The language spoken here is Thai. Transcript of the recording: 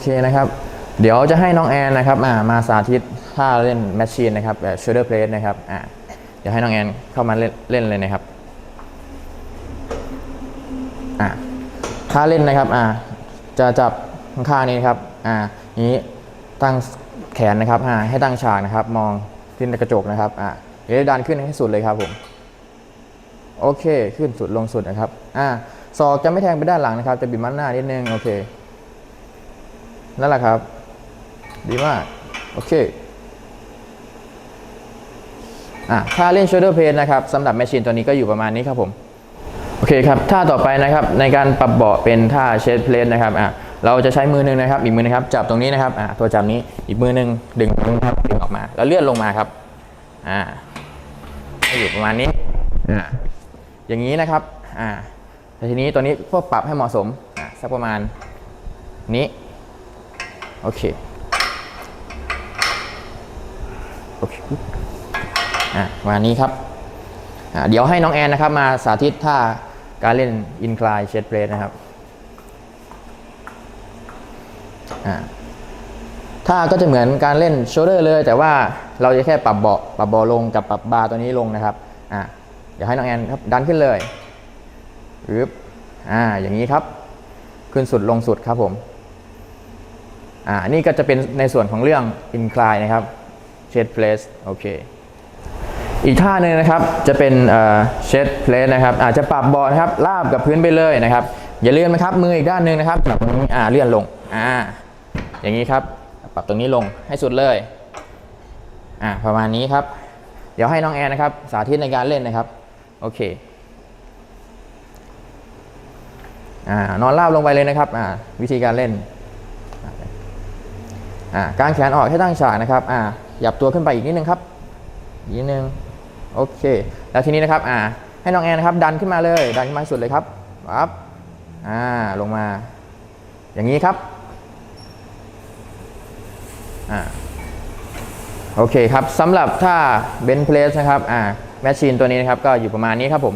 เคนะครับ เดี๋ยวจะให้น้องแอนนะครับอ่ามาสาธิตท่าเล่นแมชชีนนะครับแบบ shoulder press นะครับอ่าเดี๋ยวให้น้องแอนเข้ามาเล่นเล่นเลยนะครับอ่าท่าเล่นนะครับอ่าจะจับข้างๆนี้ครับอ่านี้ตั้งแขนนะครับอ่าให้ตั้งฉากนะครับ มองขึ้นในกระจกนะครับอ่าเดี๋ยวดันขึ้นให้สุดเลยครับผมโอเค ขึ้นสุดลงสุดนะครับ อ่าศอกจะไม่แทงไปด้านหลังนะครับ จะบิดมัดหน้านิดนึง โอเค นั่นแหละครับ ดีมาก โอเคอ่าถ้าเล่น shoulder press นะครับสำหรับแมชชีนตัวนี้ก็อยู่ประมาณนี้ครับผมโอเคครับท่าต่อไปนะครับในการปรับเบาะเป็นท่า chest press นะครับอ่าเราจะใช้มือหนึงนะครับ อีกมือนะครับจับตรงนี้นะครับอ่าตัวจับนี้อีกมือหนึงดึงนะครับดึงออกมา แล้วเลื่อนลงมาครับอ่าให้อยู่ประมาณนี้อ่าอย่างนี้นะครับอ่าแต่ทีนี้ตัวนี้พวกปรับให้เหมาะสมอ่าสักประมาณนี้ โอเค โอเค อะมานี้ครับ อ่าเดี๋ยวให้น้องแอนนะครับ มาสาธิตท่าการเล่นอินคลายเชดเพลสนะครับ อ่าท่าก็จะเหมือนการเล่นโชเดอร์เลย แต่ว่าเราจะแค่ปรับเบาะปรับเบาะลงกับปรับบาร์ตัวนี้ลงนะครับ อ่าเดี๋ยวให้น้องแอนครับดันขึ้นเลยอึบอ่า อย่างนี้ครับ ขึ้นสุดลงสุดครับผม อ่านี่ก็จะเป็นในส่วนของเรื่อง incline นะครับ shed place โอเคอีกท่าหนึ่งนะครับจะเป็นเอ่อ shed place นะครับอาจจะปรับเบาะนะครับลาบกับพื้นไปเลยนะครับ อย่าเลื่อนนะครับมืออีกด้านหนึ่งนะครับแบบนี้อ่าเลื่อนลงอ่าอย่างนี้ครับปรับตรงนี้ลงให้สุดเลยอ่าประมาณนี้ครับ เดี๋ยวให้น้องแอนนะครับ สาธิตในการเล่นนะครับโอเคอ่านอนราบลงไปเลยนะครับอ่าวิธีการเล่น กางแขนออกให้ตั้งฉากนะครับอ่าหยับตัวขึ้นไปอีกนิดนึงครับอีกนิดนึงโอเค แล้วทีนี้นะครับอ่าให้น้องแอนนะครับดันขึ้นมาเลยดันขึ้นมาสุดเลยครับปั๊บอ่าลงมา อย่างนี้ครับอ่าโอเคครับสำหรับถ้าเบนเพลสนะครับอ่าแมชชีนตัวนี้นะครับก็อยู่ประมาณนี้ครับผม